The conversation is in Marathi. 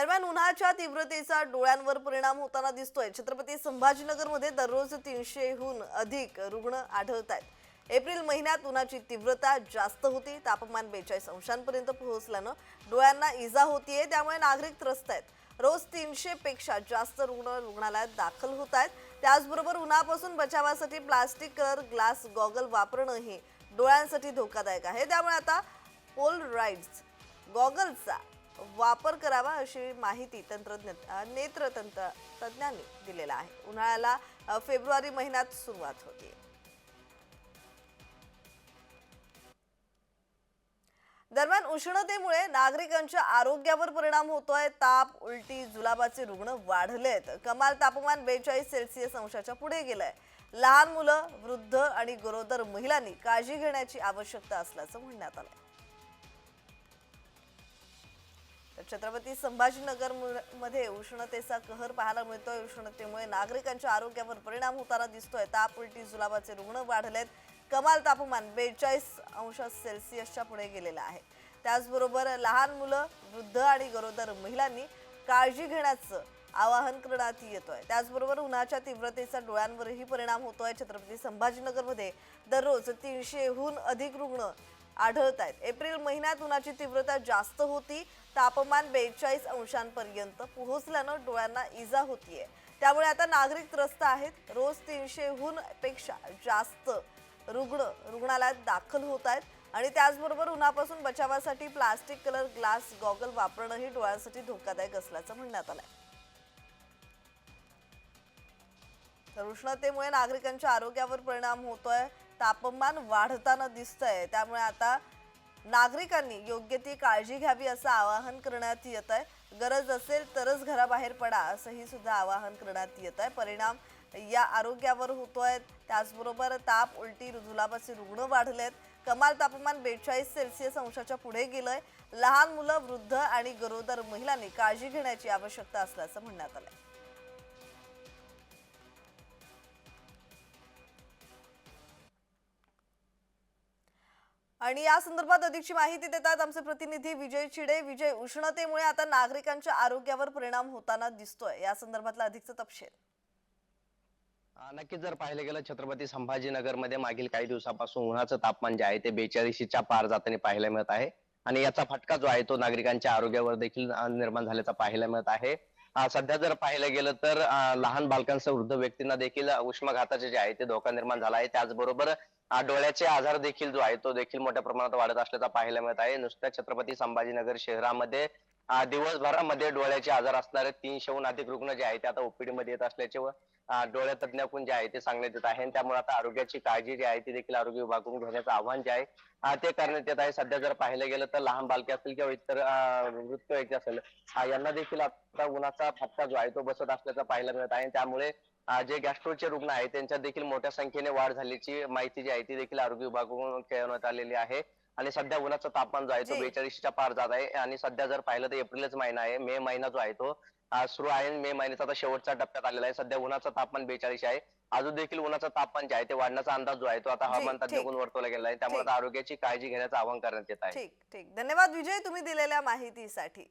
दरम्यान उन्हाच्या तीव्रतेचा डोळ्यांवर परिणाम होताना दिसतोय. छत्रपती संभाजीनगरमध्ये दररोज तीनशेहून अधिक रुग्ण आढळत आहेत एप्रिल महिन्यात उन्हाची तीव्रता जास्त होती. तापमान बेचाळीस अंशांपर्यंत पोहोचल्यानं डोळ्यांना इजा होतीये त्यामुळे नागरिक त्रस्त आहेत. रोज तीनशे पेक्षा जास्त रुग्ण रुग्णालयात दाखल होत आहेत त्याचबरोबर उन्हापासून बचावासाठी प्लास्टिक कलर ग्लास गॉगल वापरणंही डोळ्यांसाठी धोकादायक आहे. त्यामुळे आता पोल राईड्स गॉगलचा वापर करावा अशी माहिती तंत्रज्ञ नेत्र नेत्रतंत्र तज्ज्ञांनी दिलेला आहे. उन्हाळ्याला फेब्रुवारी महिन्यात सुरुवात होती. दरम्यान उष्णतेमुळे नागरिकांच्या आरोग्यावर परिणाम होतोय. ताप उलटी जुलाबाचे रुग्ण वाढलेत. कमाल तापमान बेचाळीस सेल्सिअस अंशाच्या पुढे गेलंय. लहान मुलं वृद्ध आणि गरोदर महिलांनी काळजी घेण्याची आवश्यकता असल्याचं म्हणण्यात आलं तर छत्रपती संभाजीनगरमध्ये उष्णतेचा कहर पाहायला मिळतोय. उष्णतेमुळे नागरिकांच्या आरोग्यावर परिणाम होताना दिसतोय. ताप उलटी जुलाबाचे रुग्ण वाढलेत. कमाल तापमान बेचाळीस अंश सेल्सिअसच्या पुढे गेलेलं आहे. त्याचबरोबर लहान मुलं वृद्ध आणि गरोदर महिलांनी काळजी घेण्याचं आवाहन करण्यात येतोय. त्याचबरोबर उन्हाच्या तीव्रतेचा डोळ्यांवरही परिणाम होतोय. छत्रपती संभाजीनगरमध्ये दररोज तीनशेहून अधिक रुग्ण आढळत आहेत एप्रिल महिन्यात उन्हाची तीव्रता जास्त होती. तापमान बेचाळीस अंशांपर्यंत पोहोचल्यानं डोळ्यांना इजा होतीये. त्यामुळे आता नागरिक त्रस्त आहेत. रोज तीनशेहून पेक्षा जास्त रुग्ण रुग्णालयात दाखल होत आहेत आणि त्याचबरोबर उन्हापासून बचावासाठी प्लास्टिक कलर ग्लास गॉगल वापरणंही डोळ्यांसाठी धोकादायक असल्याचं म्हणण्यात आलंय. तर उष्णतेमुळे नागरिकांच्या आरोग्यावर परिणाम होतोय. तापमान वाढताना दिसतंय. त्यामुळे आता नागरिकांनी योग्य ती काळजी घ्यावी असं आवाहन करण्यात येत आहे गरज असेल तरच घराबाहेर पडा असंही सुद्धा आवाहन करण्यात येत आहे परिणाम या आरोग्यावर होतोय. त्याचबरोबर ताप उलटी रुजुलाबाचे रुग्ण वाढलेत. कमाल तापमान बेचाळीस सेल्सिअस अंशाच्या पुढे गेलंय. लहान मुलं वृद्ध आणि गरोदर महिलांनी काळजी घेण्याची आवश्यकता असल्याचं म्हणण्यात आलंय. आणि या संदर्भात अधिकची माहिती देतात आमचे प्रतिनिधी विजय चिडे विजय उष्णतेमुळे आता नागरिकांच्या आरोग्यावर परिणाम होताना दिसतोय. या संदर्भातला अधिकचा तपशील. नक्कीच जर पाहिलं गेलं छत्रपती संभाजीनगरमध्ये मागील काही दिवसापासून उन्हाचं तापमान जे आहे ते बेचाळीशीच्या पार जाताना पाहायला मिळत आहे. आणि याचा फटका जो आहे तो नागरिकांच्या आरोग्यावर देखील निर्माण झाल्याचा पाहायला मिळत आहे. सध्या जर पाहिलं गेलं तर लहान बालकांसह वृद्ध व्यक्तींना देखील उष्माघाताचे जे आहे ते धोका निर्माण झाला आहे. त्याचबरोबर डोळ्याचे आजार देखील जो आहे तो देखील मोठ्या प्रमाणात वाढत असल्याचा पाहायला मिळत आहे. नुसत्या छत्रपती संभाजीनगर शहरामध्ये दिवसभरामध्ये डोळ्याचे आजार असणारे तीनशेहून अधिक रुग्ण जे आहे ते आता ओपीडी मध्ये येत असल्याचे व डोळ्या डोळे तज्ञाकडून जे आहे ते सांगण्यात येत आहे. त्यामुळे आता आरोग्याची काळजी जी आहे ती देखील आरोग्य विभागाकडून घेण्याचं आव्हान जे आहे ते करण्यात येत आहे. सध्या जर पाहिलं गेलं तर लहान बालके असतील किंवा इतर अं, व्यक्ती असेल यांना देखील आता उन्हाचा फटका जो आहे तो बसत असल्याचं पाहायला मिळत आहे. त्यामुळे जे गॅस्ट्रोचे रुग्ण आहेत त्यांच्या देखील मोठ्या संख्येने वाढ झाल्याची माहिती जी आहे ती देखील आरोग्य विभागाकडून कळवण्यात आलेली आहे. आणि सध्या उन्हाचं तापमान जो आहे तो. बेचाळीसच्या पार जात आहे. आणि सध्या जर पाहिलं तर एप्रिलच महिना आहे. मे महिना जो आहे तो सुरू आहे मे महिन्याचा आता शेवटच्या टप्प्यात आलेला आहे. सध्या उन्हाचं तापमान बेचाळीस आहे. अजून देखील उन्हाचं तापमान जे आहे ते वाढण्याचा अंदाज जो आहे तो आता हवामान. तज्ञाकडून वर्तवला गेला आहे. त्यामुळे आरोग्याची काळजी घेण्याचं आवाहन करण्यात येत आहे. ठीक ठीक. धन्यवाद विजय तुम्ही दिलेल्या माहितीसाठी.